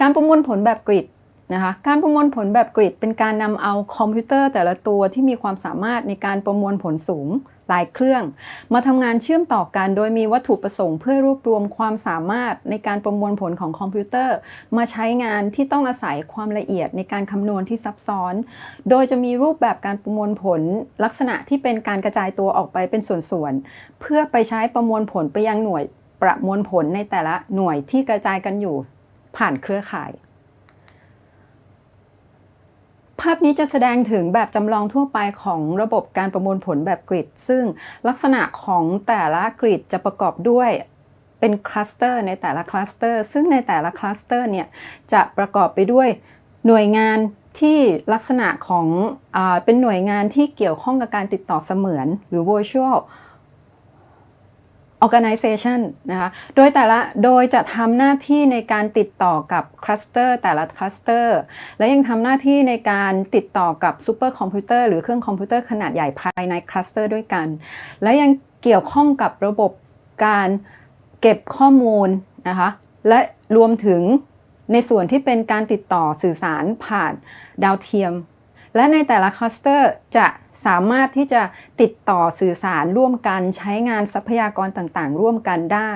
การประมวลผลแบบกริดนะคะการประมวลผลแบบกริดเป็นการนำเอาคอมพิวเตอร์แต่ละตัวที่มีความสามารถในการประมวลผลสูงหลายเครื่อง มาทำงานเชื่อมต่อกันโดยมีวัตถุประสงค์เพื่อรวบรวมความสามารถในการประมวลผลของคอมพิวเตอร์ มาใช้งานที่ต้องอาศัยความละเอียดในการคำนวณที่ซับซ้อน โดยจะมีรูปแบบการประมวลผลลักษณะที่เป็นการกระจายตัวออกไปเป็นส่วนๆเพื่อไปใช้ประมวลผลไปยังหน่วยประมวลผลในแต่ละหน่วยที่กระจายกันอยู่ ผ่านเครือข่าย ภาพนี้จะแสดงถึงแบบจำลองทั่วไปของระบบการประมวลผลแบบกริด ซึ่งลักษณะของแต่ละกริดจะประกอบด้วยเป็นคลัสเตอร์ในแต่ละคลัสเตอร์ซึ่งในแต่ละคลัสเตอร์เนี่ยจะประกอบไปด้วยหน่วยงานที่ลักษณะของอเป็นหน่วยงานที่เกี่ยวข้องกับการติดต่อเสมือนหรือ virtual organization นะคะ โดยแต่ละ โดยจะทำหน้าที่ในการติดต่อกับคลัสเตอร์แต่ละคลัสเตอร์ และยังทำหน้าที่ในการติดต่อกับซูเปอร์คอมพิวเตอร์หรือเครื่องคอมพิวเตอร์ขนาดใหญ่ภายในคลัสเตอร์ด้วยกัน และยังเกี่ยวข้องกับระบบการเก็บข้อมูลนะคะ และรวมถึงในส่วนที่เป็นการติดต่อสื่อสารผ่านดาวเทียม และในแต่ละคลัสเตอร์จะสามารถที่จะติดต่อสื่อสารร่วมกันใช้งานทรัพยากรต่างๆ ร่วมกันได้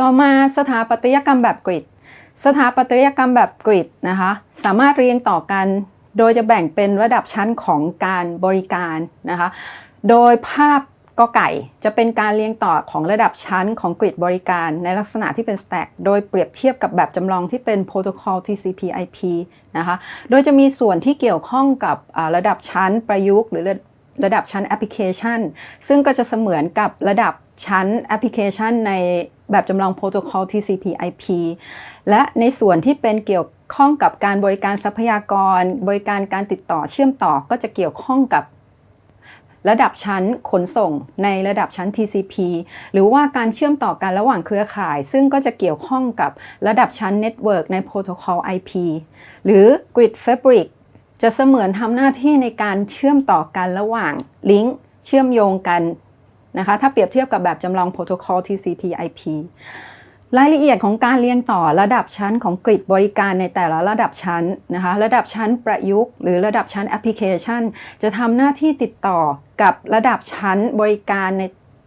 ต่อมาสถาปัตยกรรมแบบกริดสถาปัตยกรรมแบบกริดนะคะสามารถเรียงต่อกัน โดยจะแบ่งเป็นระดับชั้นของการบริการนะคะโดยภาพ ก็ไก่จะเป็นการเรียงต่อของระดับชั้นของกริดบริการในลักษณะที่เป็น stack โดยเปรียบเทียบกับแบบจำลองที่เป็นโปรโตคอล TCP/IP นะคะ โดยจะมีส่วนที่เกี่ยวข้องกับระดับชั้นประยุกต์ หรือระดับชั้นแอปพลิเคชัน ซึ่งก็จะเสมือนกับระดับชั้นแอปพลิเคชันในแบบจำลองโปรโตคอล TCP/IP และในส่วนที่เป็นเกี่ยวข้องกับการบริการทรัพยากร บริการการติดต่อเชื่อมต่อก็จะเกี่ยวข้องกับ ระดับชั้นขนส่งในระดับชั้น TCP หรือว่าการเชื่อมต่อกันระหว่างเครือข่าย ซึ่งก็จะเกี่ยวข้องกับระดับชั้นเน็ตเวิร์กในโปรโตคอล IP หรือ Grid Fabric จะเสมือนทำหน้าที่ในการเชื่อมต่อกันระหว่างลิงก์เชื่อมโยงกันนะคะถ้าเปรียบเทียบกับแบบจำลองโปรโตคอล TCP IP รายละเอียดของการเรียงต่อระดับชั้นของกริดบริการในแต่ละระดับชั้นนะคะระดับชั้นประยุกต์หรือระดับชั้นแอปพลิเคชัน จะทำหน้าที่ติดต่อกับระดับชั้นบริการใน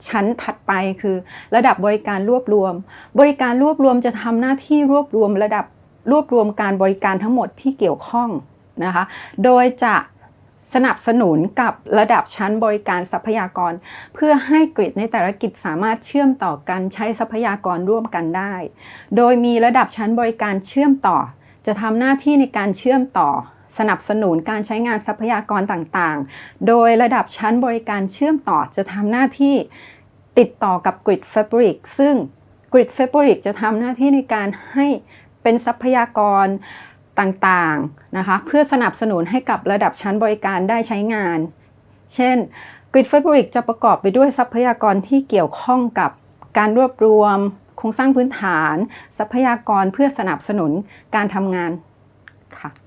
ชั้นถัดไปคือ ระดับบริการรวบรวม บริการรวบรวมจะทำหน้าที่รวบรวมระดับรวบรวมการบริการทั้งหมดที่เกี่ยวข้องนะคะโดยจะ สนับสนุนกับระดับชั้นบริการทรัพยากร เพื่อให้กริดในแต่ละกิจสามารถเชื่อมต่อกันใช้ทรัพยากรร่วมกันได้ โดยมีระดับชั้นบริการเชื่อมต่อ จะทำหน้าที่ในการเชื่อมต่อ สนับสนุนการใช้งานทรัพยากรต่างๆ โดยระดับชั้นบริการเชื่อมต่อจะทำหน้าที่ติดต่อกับ Grid Fabric ซึ่ง Grid Fabric จะทำหน้าที่ในการให้เป็นทรัพยากร ต่างๆนะคะเพื่อสนับสนุนให้กับระดับชั้นบริการได้ใช้งาน เช่น Grid Fabric จะประกอบไปด้วยทรัพยากรที่เกี่ยวข้องกับการรวบรวม โครงสร้างพื้นฐาน ทรัพยากรเพื่อสนับสนุนการทำงานค่ะ